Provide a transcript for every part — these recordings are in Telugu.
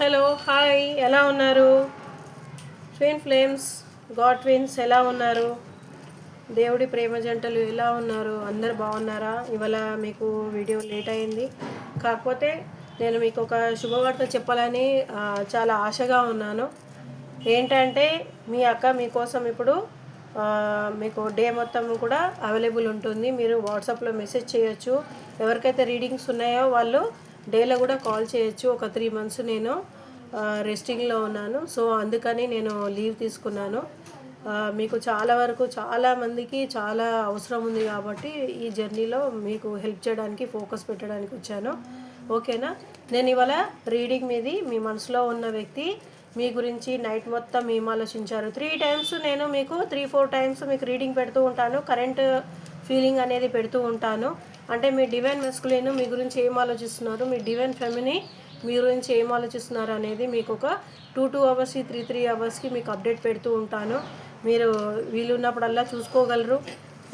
Hello hi. ఎలా ఉన్నారు? ట్విన్ ఫ్లేమ్స్ గాడ్ ట్విన్స్ ఎలా ఉన్నారు? దేవుడి ప్రేమ జంటలు ఎలా ఉన్నారు? అందరు బాగున్నారా? ఇవాళ మీకు వీడియో లేట్ అయింది. కాకపోతే నేను మీకు ఒక శుభవార్త చెప్పాలని చాలా ఆశగా ఉన్నాను. ఏంటంటే మీ అక్క మీకోసం ఇప్పుడు మీకు డే మొత్తం కూడా అవైలబుల్ ఉంటుంది. మీరు వాట్సాప్లో మెసేజ్ చేయొచ్చు. ఎవరికైతే రీడింగ్స్ ఉన్నాయో వాళ్ళు డేలో కూడా కాల్ చేయొచ్చు. ఒక త్రీ మంత్స్ నేను రెస్టింగ్లో ఉన్నాను. సో అందుకని నేను లీవ్ తీసుకున్నాను. మీకు చాలా వరకు చాలా మందికి చాలా అవసరం ఉంది కాబట్టి ఈ జర్నీలో మీకు హెల్ప్ చేయడానికి ఫోకస్ పెట్టడానికి వచ్చాను. ఓకేనా? నేను ఇవాళ రీడింగ్ మీది మీ మనసులో ఉన్న వ్యక్తి మీ గురించి నైట్ మొత్తం మేము ఆలోచించారు? త్రీ టైమ్స్ నేను మీకు త్రీ ఫోర్ టైమ్స్ మీకు రీడింగ్ పెడుతూ ఉంటాను. కరెంట్ ఫీలింగ్ అనేది పెడుతూ ఉంటాను. అంటే మీ డివైన్ మెస్కులేను మీ గురించి ఏం ఆలోచిస్తున్నారు? మీ డివైన్ ఫెమిని మీ గురించి ఏం ఆలోచిస్తున్నారు అనేది మీకు ఒక టూ టూ అవర్స్కి త్రీ త్రీ అవర్స్కి మీకు అప్డేట్ పెడుతూ ఉంటాను. మీరు వీలున్నప్పుడల్లా చూసుకోగలరు.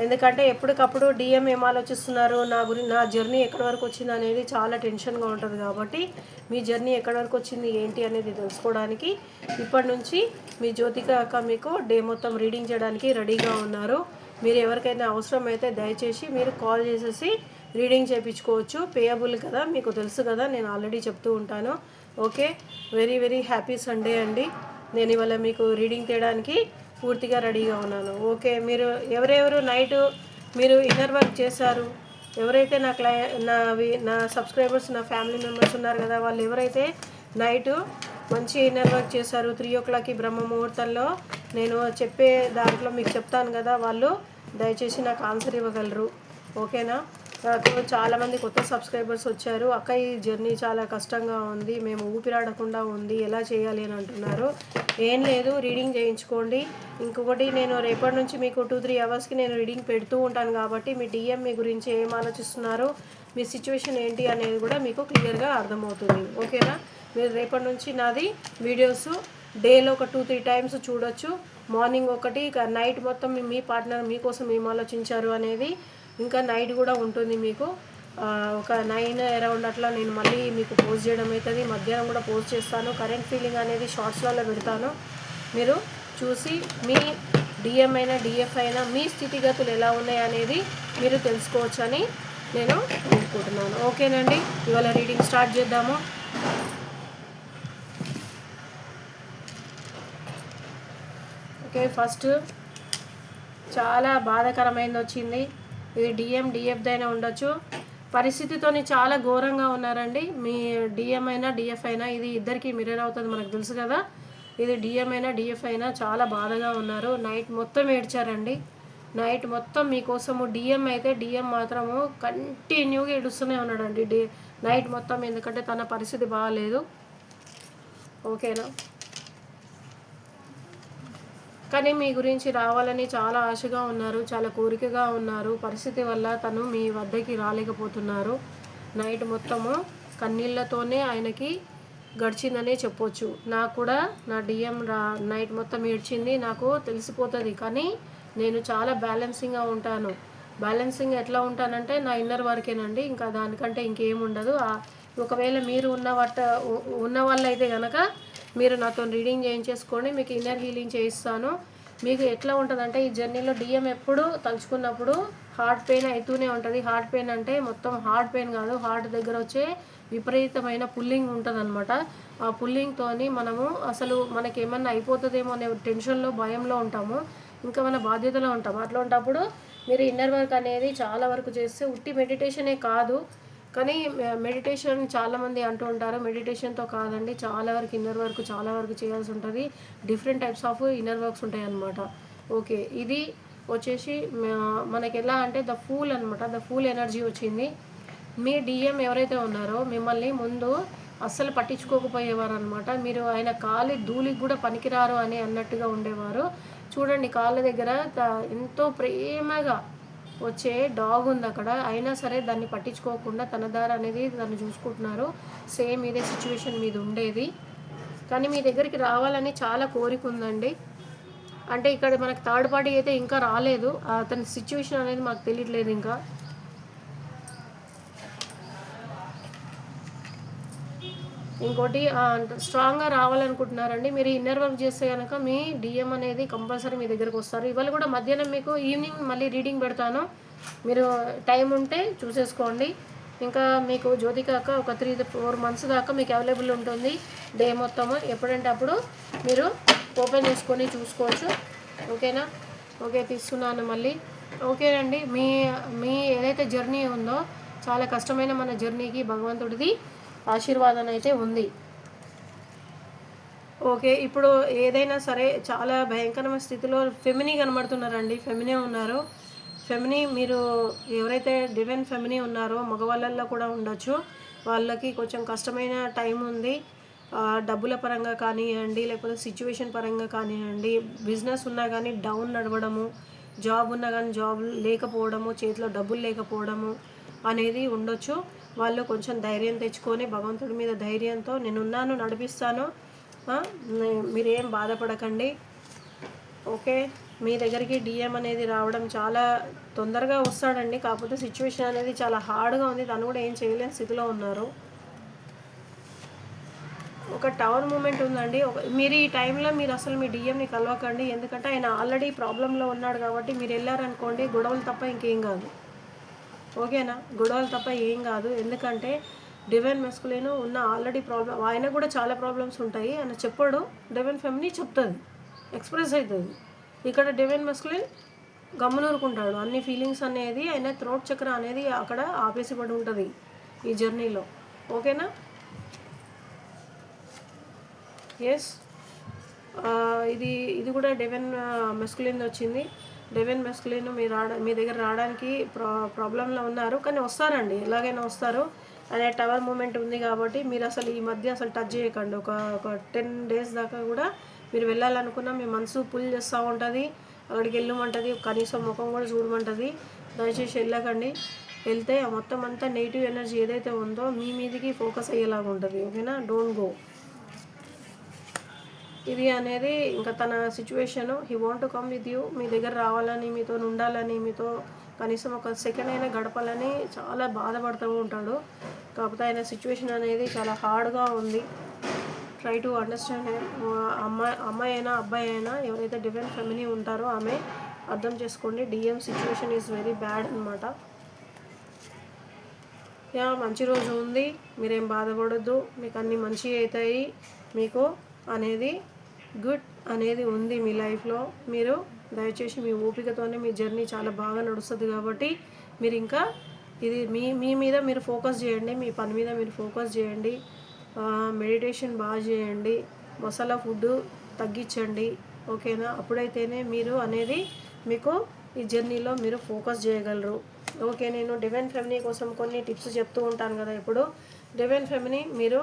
ఎందుకంటే ఎప్పటికప్పుడు డిఎం ఏం ఆలోచిస్తున్నారు? నా గురించి నా జర్నీ ఎక్కడి వరకు వచ్చింది అనేది చాలా టెన్షన్గా ఉంటుంది కాబట్టి మీ జర్నీ ఎక్కడి వరకు వచ్చింది ఏంటి అనేది తెలుసుకోవడానికి ఇప్పటి నుంచి మీ జ్యోతిక అక్క మీకు డే మొత్తం రీడింగ్ చేయడానికి రెడీగా ఉన్నారు. మీరు ఎవరికైనా అవసరమైతే దయచేసి మీరు కాల్ చేసేసి రీడింగ్ చేయించుకోవచ్చు. పేయబుల్ కదా మీకు తెలుసు కదా నేను ఆల్రెడీ చెప్తూ ఉంటాను. Okay? Very very happy Sunday అండి. నేను ఇవాళ మీకు రీడింగ్ తీయడానికి పూర్తిగా రెడీగా ఉన్నాను. ఓకే? మీరు ఎవరెవరు నైట్ మీరు ఇన్నర్ వర్క్ చేశారు? ఎవరైతే నా క్లై నా నా సబ్స్క్రైబర్స్ నా ఫ్యామిలీ మెంబర్స్ ఉన్నారు కదా వాళ్ళు ఎవరైతే నైట్ మంచి ఇన్నర్ వర్క్ చేశారు త్రీ ఓ క్లాక్కి బ్రహ్మ ముహూర్తంలో నేను చెప్పే దాంట్లో మీకు చెప్తాను కదా వాళ్ళు దయచేసి నాకు ఆన్సర్ ఇవ్వగలరు. ఓకేనా? నాకు చాలామంది కొత్త సబ్స్క్రైబర్స్ వచ్చారు. అక్క ఈ జర్నీ చాలా కష్టంగా ఉంది. మేము ఊపిరాడకుండా ఉంది. ఎలా చేయాలి అని అంటున్నారు. ఏం లేదు రీడింగ్ చేయించుకోండి. ఇంకొకటి నేను రేపటి నుంచి మీకు టూ త్రీ అవర్స్కి నేను రీడింగ్ పెడుతూ ఉంటాను కాబట్టి మీ డిఎం మీ గురించి ఏం ఆలోచిస్తున్నారు మీ సిచ్యువేషన్ ఏంటి అనేది కూడా మీకు క్లియర్గా అర్థమవుతుంది. ఓకేనా? మీరు రేపటి నుంచి నాది వీడియోస్ డేలో ఒక టూ త్రీ టైమ్స్ చూడొచ్చు. మార్నింగ్ ఒకటి ఇక నైట్ మొత్తం మీ- మీ పార్ట్నర్ మీకోసం ఏం ఆలోచించారు అనేది ఇంకా నైట్ కూడా ఉంటుంది మీకు. ఒక నైన్ అరౌండ్ అట్లా నేను మళ్ళీ మీకు పోస్ట్ చేయడం అవుతుంది. మధ్యాహ్నం కూడా పోస్ట్ చేస్తాను. కరెంట్ ఫీలింగ్ అనేది షార్ట్స్లలో పెడతాను. మీరు చూసి మీ డిఎం అయినా డిఎఫ్ అయినా మీ స్థితిగతులు ఎలా ఉన్నాయనేది మీరు తెలుసుకోవచ్చని నేను అనుకుంటున్నాను. ఓకేనండి? ఇవాళ రీడింగ్ స్టార్ట్ చేద్దాము. ఓకే ఫస్ట్ చాలా బాధాకరమైనది వచ్చింది. ఇది డిఎం డిఎఫ్ అయినా ఉండొచ్చు. పరిస్థితితోని చాలా ఘోరంగా ఉన్నారండి. మీ డిఎం అయినా డిఎఫ్ అయినా ఇది ఇద్దరికి మిర్రర్ అవుతుంది మనకు తెలుసు కదా. ఇది డిఎం అయినా డిఎఫ్ అయినా చాలా బాధగా ఉన్నారు. నైట్ మొత్తం ఏడ్చారండి. నైట్ మొత్తం మీకోసము డిఎం అయితే డిఎం మాత్రము కంటిన్యూగా ఏడుస్తూనే ఉన్నాడండి. డి నైట్ మొత్తం ఎందుకంటే తన పరిస్థితి బాగాలేదు ఓకేనా కానీ మీ గురించి రావాలని చాలా ఆశగా ఉన్నారు చాలా కోరికగా ఉన్నారు. పరిస్థితి వల్ల తను మీ వద్దకి రాలేకపోతున్నారు. నైట్ మొత్తము కన్నీళ్ళతోనే ఆయనకి గడిచిందనే చెప్పొచ్చు. నాకు కూడా నా డిఎం రా నైట్ మొత్తం ఏడ్చింది నాకు తెలిసిపోతుంది. కానీ నేను చాలా బ్యాలెన్సింగ్గా ఉంటాను. బ్యాలెన్సింగ్ ఎట్లా ఉంటానంటే నా ఇన్నర్ వరకేనండి. ఇంకా దానికంటే ఇంకేం ఉండదు ఒకవేళ మీరు ఉన్న వట్ట ఉన్న వాళ్ళు అయితే కనుక మీరు నాతో రీడింగ్ చేయించేసుకోండి మీకు ఇన్నర్ హీలింగ్ చేయిస్తాను. మీకు ఎట్లా ఉంటుందంటే ఈ జర్నీలో డిఎం ఎప్పుడు తలుచుకున్నప్పుడు హార్ట్ పెయిన్ అవుతూనే ఉంటుంది. హార్ట్ పెయిన్ అంటే మొత్తం హార్ట్ పెయిన్ కాదు. హార్ట్ దగ్గర వచ్చే విపరీతమైన పుల్లింగ్ ఉంటుందన్నమాట. ఆ పుల్లింగ్తోని మనము అసలు మనకి ఏమన్నా అయిపోతుందేమో అనే టెన్షన్లో భయంలో ఉంటాము. ఇంకా మన బాధ్యతలో ఉంటాము. అట్లాంటప్పుడు మీరు ఇన్నర్ వర్క్ అనేది చాలా వరకు చేస్తే ఉట్టి మెడిటేషనే కాదు. కానీ మెడిటేషన్ చాలామంది అంటూ ఉంటారు. మెడిటేషన్తో కాదండి చాలా వరకు ఇన్నర్ వర్క్ చాలా వరకు చేయాల్సి ఉంటుంది. Different types of inner works ఉంటాయి అన్నమాట ఓకే ఇది వచ్చేసి మనకి ఎలా అంటే ద ఫూల్ అనమాట ద ఫూల్ ఎనర్జీ వచ్చింది. మీ డిఎం ఎవరైతే ఉన్నారో మిమ్మల్ని ముందు అస్సలు పట్టించుకోకపోయేవారు అనమాట మీరు ఆయన కాలి ధూళికి కూడా పనికిరారు అని అన్నట్టుగా ఉండేవారు. చూడండి కాళ్ళ దగ్గర ఎంతో ప్రేమగా వచ్చే డాగ్ ఉంది అక్కడ. అయినా సరే దాన్ని పట్టించుకోకుండా తన దారి అనేది తను చూసుకుంటున్నారు. సేమ్ ఇదే సిచ్యువేషన్ మీద ఉండేది. కానీ మీ దగ్గరికి రావాలని చాలా కోరిక ఉందండి. అంటే ఇక్కడ మనకు థర్డ్ పార్టీ అయితే ఇంకా రాలేదు. అతని సిచ్యువేషన్ అనేది మాకు తెలియట్లేదు ఇంకా. ఇంకోటి స్ట్రాంగ్గా రావాలనుకుంటున్నారండి. మీరు ఇన్నర్ వర్క్ చేస్తే కనుక మీ డిఎం అనేది కంపల్సరీ మీ దగ్గరకు వస్తారు. ఇవాళ కూడా మధ్యాహ్నం మీకు ఈవినింగ్ మళ్ళీ రీడింగ్ పెడతాను. మీరు టైం ఉంటే చూసేసుకోండి. ఇంకా మీకు జ్యోతి కాక ఒక త్రీ ఫోర్ మంత్స్ దాకా మీకు అవైలబుల్ ఉంటుంది డే మొత్తము. ఎప్పుడంటే అప్పుడు మీరు ఓపెన్ చేసుకొని చూసుకోవచ్చు. ఓకేనా? ఓకే తీసుకున్నాను మళ్ళీ. ఓకేనండి మీ మీ ఏదైతే జర్నీ ఉందో చాలా కష్టమైన మన జర్నీకి భగవంతుడిది. ఆశీర్వాదం అయితే ఉంది. ఓకే ఇప్పుడు ఏదైనా సరే చాలా భయంకరమైన స్థితిలో ఫెమినీ కనబడుతున్నారండి. ఫెమినీ ఉన్నారు. ఫెమినీ మీరు ఎవరైతే డివైన్ ఫెమినీ ఉన్నారో మగవాళ్ళల్లో కూడా ఉండొచ్చు. వాళ్ళకి కొంచెం కష్టమైన టైం ఉంది. డబ్బుల పరంగా కానివ్వండి లేకపోతే సిచ్యువేషన్ పరంగా కానివ్వండి బిజినెస్ ఉన్నా కానీ డౌన్ నడవడము జాబ్ ఉన్నా కానీ జాబ్ లేకపోవడము చేతిలో డబ్బులు లేకపోవడము అనేది ఉండొచ్చు. వాళ్ళు కొంచెం ధైర్యం తెచ్చుకొని భగవంతుడి మీద ధైర్యంతో నేనున్నాను నడిపిస్తాను. మీరేం బాధపడకండి. ఓకే? మీ దగ్గరికి డిఎం అనేది రావడం చాలా తొందరగా వస్తాడండి. కాకపోతే సిచ్యువేషన్ అనేది చాలా హార్డ్గా ఉంది. తను కూడా ఏం చేయలేని స్థితిలో ఉన్నారు. ఒక టవర్ మూమెంట్ ఉందండి. ఒక మీరు ఈ టైంలో మీరు అసలు మీ డిఎంని కలవకండి. ఎందుకంటే ఆయన ఆల్రెడీ ప్రాబ్లంలో ఉన్నాడు కాబట్టి మీరు వెళ్ళారనుకోండి గొడవలు తప్ప ఇంకేం కాదు. ఓకేనా? గొడవలు తప్ప ఏం కాదు. ఎందుకంటే డివైన్ మెస్కులేను ఉన్న ఆల్రెడీ ప్రాబ్లం ఆయన కూడా చాలా ప్రాబ్లమ్స్ ఉంటాయి. ఆయన చెప్పాడు డివైన్ ఫెమినీ చెప్తుంది ఎక్స్ప్రెస్ అవుతుంది ఇక్కడ డివైన్ మెస్కులిన్ గమ్మునూరుకుంటాడు అన్ని ఫీలింగ్స్ అనేది ఆయన థ్రోట్ చక్ర అనేది అక్కడ ఆపేసి పడి ఉంటుంది ఈ జర్నీలో. ఓకేనా? ఎస్ ఇది ఇది కూడా డెవెన్ మెస్కులింది వచ్చింది. డెవిన్ మెస్కులిన్ మీరు రావడం మీ దగ్గర రావడానికి ప్రా ప్రాబ్లంలో ఉన్నారు. కానీ వస్తారండి. ఎలాగైనా వస్తారు. అనే టవర్ మూమెంట్ ఉంది కాబట్టి మీరు అసలు ఈ మధ్య అసలు టచ్ చేయకండి. ఒక ఒక టెన్ డేస్ దాకా కూడా మీరు వెళ్ళాలనుకున్నా మీ మనసు పుల్ చేస్తూ ఉంటుంది. అక్కడికి వెళ్ళమంటుంది. కనీసం ముఖం కూడా చూడమంటుంది. దయచేసి వెళ్ళకండి. వెళ్తే ఆ మొత్తం అంతా నెగిటివ్ ఎనర్జీ ఏదైతే ఉందో మీ మీదకి ఫోకస్ అయ్యేలాగా ఉంటుంది. ఓకేనా? Don't go. ఇది అనేది ఇంకా తన situation he want to come with you మీ దగ్గర రావాలని మీతో ఉండాలని మీతో కనీసం ఒక సెకండ్ అయినా గడపాలని చాలా బాధపడుతూ ఉంటాడు. కాకపోతే ఆయన సిచ్యువేషన్ అనేది చాలా హార్డ్గా ఉంది. ట్రై టు అండర్స్టాండ్ అమ్మాయి అమ్మాయి అయినా అబ్బాయి అయినా ఎవరైతే డిఫరెంట్ ఫ్యామిలీ ఉంటారో ఆమె అర్థం చేసుకోండి. DM situation is very bad అనమాట యా మంచి రోజు ఉంది. మీరేం బాధపడద్దు. మీకు అన్నీ మంచి అవుతాయి. మీకు అనేది గుడ్ అనేది ఉంది మీ లైఫ్లో. మీరు దయచేసి మీ ఓపికతోనే మీ జర్నీ చాలా బాగా నడుస్తుంది కాబట్టి మీరు ఇంకా ఇది మీ మీ మీద మీరు ఫోకస్ చేయండి మీ పని మీద మీరు ఫోకస్ చేయండి మెడిటేషన్ బాగా చేయండి మసాలా ఫుడ్ తగ్గించండి ఓకేనా? అప్పుడైతేనే మీరు అనేది మీకు ఈ జర్నీలో మీరు ఫోకస్ చేయగలరు. ఓకే నేను డివైన్ ఫెమినీ కోసం కొన్ని టిప్స్ చెప్తూ ఉంటాను కదా ఇప్పుడు. డివైన్ ఫ్యామిలీ మీరు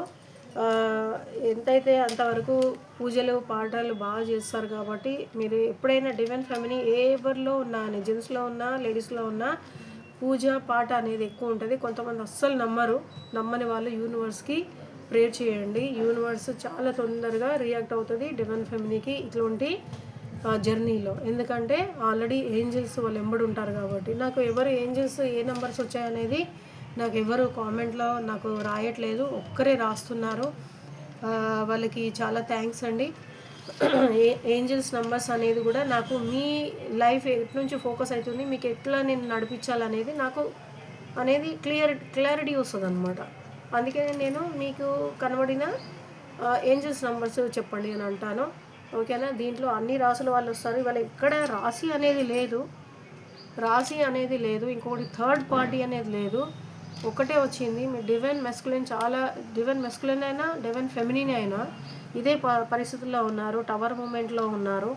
ఎంతైతే అంతవరకు పూజలు పాఠాలు బాగా చేస్తారు కాబట్టి మీరు ఎప్పుడైనా డివైన్ ఫ్యామిలీ ఏ ఎవరిలో ఉన్నా జెంట్స్లో ఉన్నా లేడీస్లో ఉన్నా పూజ పాట అనేది ఎక్కువ ఉంటుంది. కొంతమంది అస్సలు నమ్మరు. నమ్మని వాళ్ళు యూనివర్స్కి ప్రేర్ చేయండి. యూనివర్స్ చాలా తొందరగా రియాక్ట్ అవుతుంది డివైన్ ఫ్యామిలీకి ఇటువంటి జర్నీలో. ఎందుకంటే ఆల్రెడీ ఏంజల్స్ వాళ్ళు ఎంబడి ఉంటారు కాబట్టి. నాకు ఎవరు ఏంజల్స్ ఏ నెంబర్స్ వచ్చాయనేది నాకు ఎవరు కామెంట్లో నాకు రాయట్లేదు ఒక్కరే రాస్తున్నారు. వాళ్ళకి చాలా థ్యాంక్స్ అండి. ఏ- ఏంజల్స్ నంబర్స్ అనేది కూడా నాకు మీ లైఫ్ ఎటు నుంచి ఫోకస్ అవుతుంది మీకు ఎట్లా నేను నడిపించాలనేది నాకు అనేది క్లియర్ క్లారిటీ వస్తుంది అనమాట అందుకే నేను మీకు కనబడిన ఏంజల్స్ నంబర్స్ చెప్పండి అని అంటాను. ఓకేనా? దీంట్లో అన్ని రాసుల వాళ్ళు వస్తారు. ఇవాళ ఎక్కడ రాశి అనేది లేదు. రాశి అనేది లేదు. ఇంకొకటి థర్డ్ పార్టీ అనేది లేదు. ఒకటే వచ్చింది. మీ డివైన్ మెస్కులైన్ చాలా డివైన్ మెస్కులైన్ అయినా డివైన్ ఫెమినిన్ అయినా ఇదే ప పరిస్థితుల్లో ఉన్నారు. టవర్ మూమెంట్లో ఉన్నారు.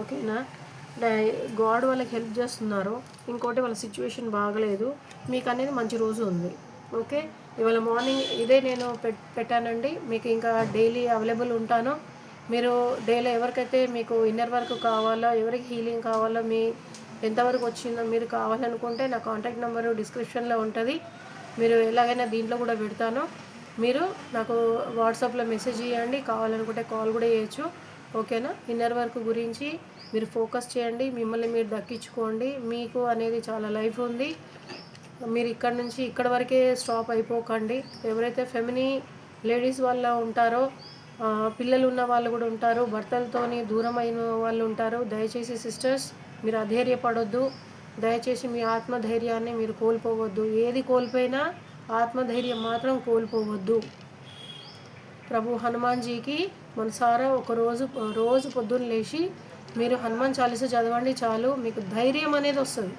ఓకేనా? గాడ్ వాళ్ళకి హెల్ప్ చేస్తున్నారు. ఇంకోటి వాళ్ళ సిచ్యువేషన్ బాగలేదు. మీకు అనేది మంచి రోజు ఉంది. ఓకే? ఇవాళ మార్నింగ్ ఇదే నేను పెట్టానండి. మీకు ఇంకా డైలీ అవైలబుల్ ఉంటాను. మీరు డైలీ ఎవరికైతే మీకు ఇన్నర్ వర్క్ కావాలో ఎవరికి హీలింగ్ కావాలో మీ ఎంతవరకు వచ్చిందో మీరు కావాలనుకుంటే నా కాంటాక్ట్ నెంబరు డిస్క్రిప్షన్లో ఉంటుంది. మీరు ఎలాగైనా దీంట్లో కూడా పెడతాను. మీరు నాకు వాట్సాప్లో మెసేజ్ చేయండి. కావాలనుకుంటే కాల్ కూడా చేయొచ్చు. ఓకేనా? ఇన్నర్ వర్క్ గురించి మీరు ఫోకస్ చేయండి. మిమ్మల్ని మీరు దక్కించుకోండి. మీకు అనేది చాలా లైఫ్ ఉంది. మీరు ఇక్కడ నుంచి ఇక్కడ వరకే స్టాప్ అయిపోకండి. ఎవరైతే ఫెమినీ లేడీస్ వల్ల ఉంటారో పిల్లలు ఉన్న వాళ్ళు కూడా ఉంటారు భర్తలతోని దూరం అయిన వాళ్ళు ఉంటారు దయచేసి సిస్టర్స్ మీరు అధైర్యపడొద్దు. దయచేసి మీ ఆత్మధైర్యాన్ని మీరు కోల్పోవద్దు. ఏది కోల్పోయినా ఆత్మధైర్యం మాత్రం కోల్పోవద్దు. ప్రభు హనుమాన్జీకి మనసారా ఒక రోజు రోజు పొద్దున్న లేచి మీరు హనుమాన్ చాలీస చదవండి చాలు మీకు ధైర్యం అనేది వస్తుంది.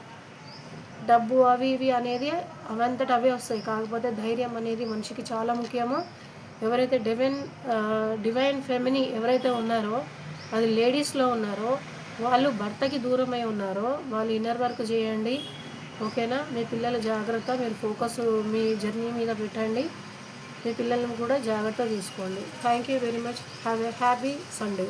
డబ్బు అవి ఇవి అనేది అవంతట అవే వస్తాయి. కాకపోతే ధైర్యం అనేది మనిషికి చాలా ముఖ్యము. ఎవరైతే డివైన్ డివైన్ ఫెమిని ఎవరైతే ఉన్నారో అది లేడీస్లో ఉన్నారో వాళ్ళు భర్తకి దూరమై ఉన్నారో. వాళ్ళు ఇన్నర్ వర్క్ చేయండి. ఓకేనా? మీ పిల్లల జాగ్రత్త మీరు ఫోకస్ మీ జర్నీ మీద పెట్టండి. మీ పిల్లల్ని కూడా జాగ్రత్త తీసుకోండి thank you very much. Have a happy Sunday.